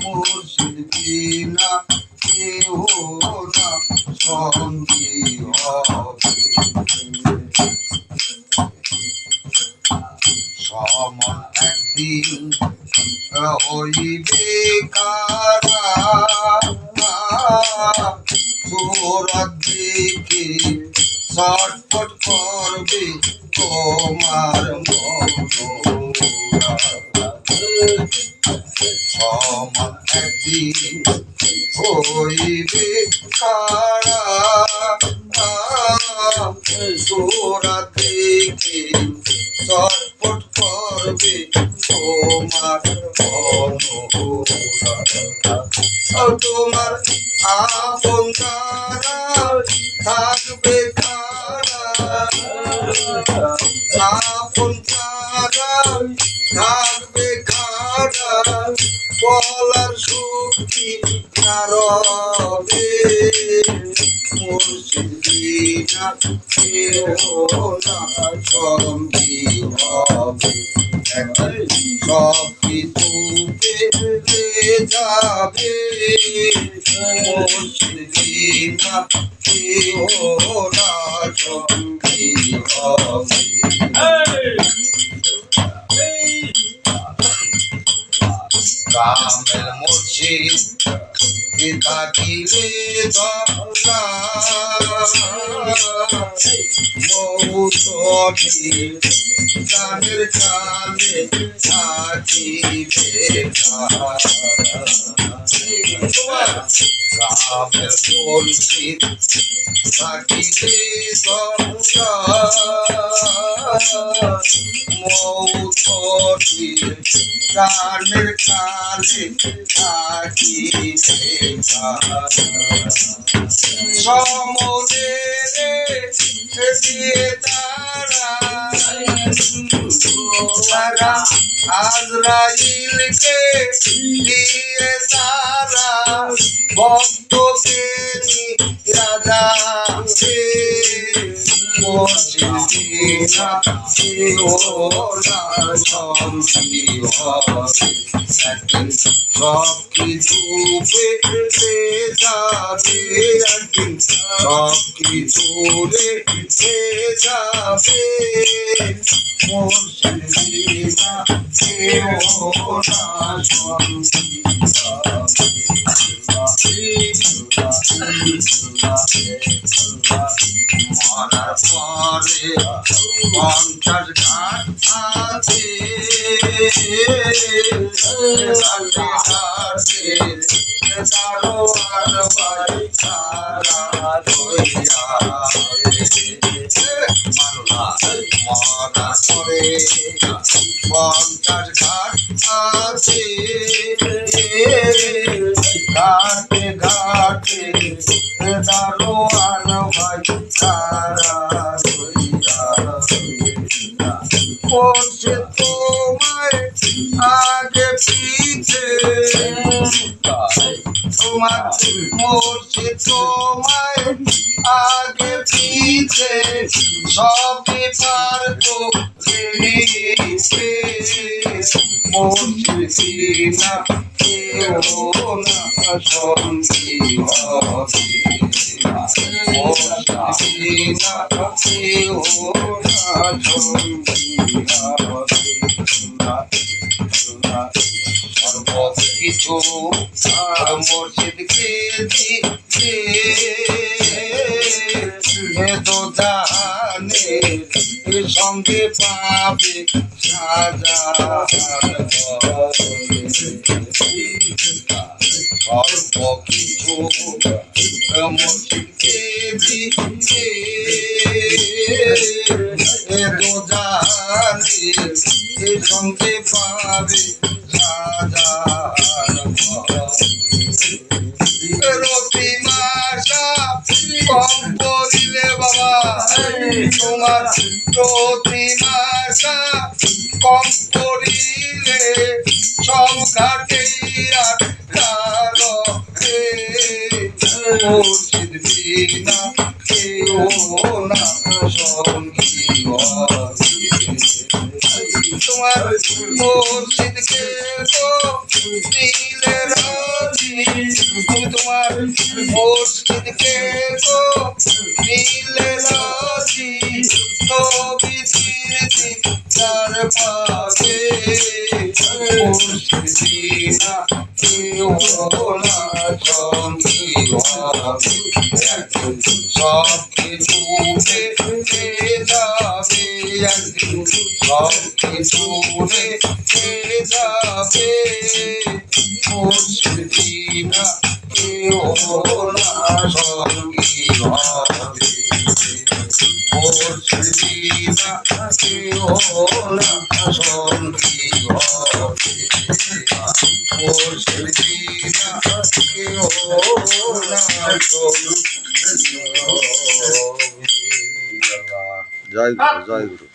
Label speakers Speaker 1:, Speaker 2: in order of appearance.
Speaker 1: মুর্শিদ বিনা কেহ না সঙ্গী হবে সমন একদিন হইবে কারা সুরত দিকে ছটফট করবে তোমার মনোরা একদিন হইবে সুরত দিকে ছটফট করবে তোমার তোমার আপন তারা থাকবে তারা। আপন থাকবে বলার শক্তি কারবে মুর্শিদিনা কেহ না সঙ্গী হবে। সব কিছু পেলে যাবে, মুর্শিদিনা কেহ না সঙ্গী হবে। কামেল মুর্শিদ পিতা কিলে ধরা মৌসুমী গানের কালে থাকিবে কামেল মুর্শিদ থাকিলে ধরা মৌসুমী গানের কালে থাকিবে সমুদ্রে দিয়ে তারা তারা আজরাইলকে দিয়ে তারা ভক্তকে রাজা হবে? সব কিছু পেতে যাবে। সব কিছু রেখে যাবে মুর্শিদিনা কেও না সঙ্গী মরার পরে দারোয়ান বাড়ি খারা রইয়া মরার পরে পঞ্চাশ ঘাট তোমার মরছে তোমায় আগে পিছে সবে পার তো রেড়ে মরছে না কেউ না হবে। মরছে না কেউ না সঙ্গী সর্বকিছু মসজিদকে দিতে তো জানে সঙ্গে পাবে সাজা। সর্বকিছু মসজিদকে দিতে তো জানে সঙ্গে পাবে তোমার প্রতি মাসা কম করিলে সব ঘাটে আর কারও রে। মুর্শিদ না সঙ্গী তোমার মুর্শিদকে গো দিলে তোমার মুর্শিদকে গো দিলে রাজি ছবি দিয়েছি তার পাশে। মুর্শিদিনা কেউ না যাবে মুর্শিদিনা
Speaker 2: জয় গুরু জয় গুরু।